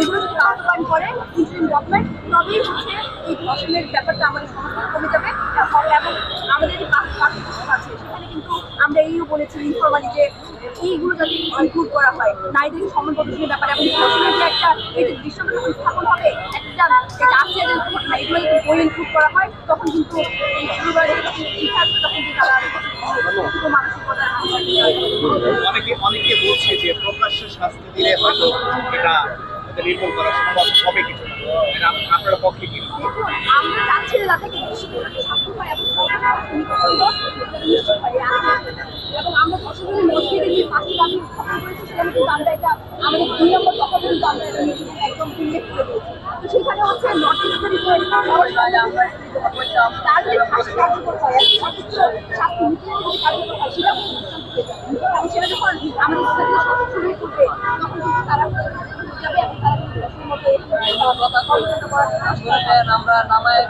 এগুলো যদি বাস্তবায়ন করে ইন্টারিম গভর্নমেন্ট তবেই এই ধর্ষণের ব্যাপারটা আমাদের কমে যাবে। এবং আমাদের আছে কিন্তু আমরা এইও বলেছি ইনফরমালি যে এইগুলো যাতে ইনক্লুড করা হয়। নারীদের সমান প্রদর্শনের ব্যাপারে এবং একটা এই স্থাপন হবে, একটা যে আজকে ঘটনা এগুলো যদি করা হয়, তখন কিন্তু এই শিক্ষা তখন কিন্তু তারা শুধু মানসিকতা অনেকে অনেকে বলছে যে প্রকাশ্য শাস্তি দিলে হয়তো এটা এটা নির্মূল করা সম্ভব হবে কিছু আপ- আপনার পক্ষে কি? আমরা চাচ্ছি যে হয় এবং হয়। এবং আমরা ধর্ষণের মধ্যে যে ফাঁসি দাবি উত্থাপন করেছি সেখানে কিন্তু আমরা এটা আমাদের দুই নম্বর কিন্তু আমরা এটা একদম উল্লেখ করে দিয়েছি। তো সেখানে হচ্ছে নর্থ ইস্টের উপরে তার যদি ফাঁসি কার্যকর হয় এবং সর্বোচ্চ শাস্তি নিচে যদি কার্যকর হয় সেটা এবং সেটা যখন আমরা নামায়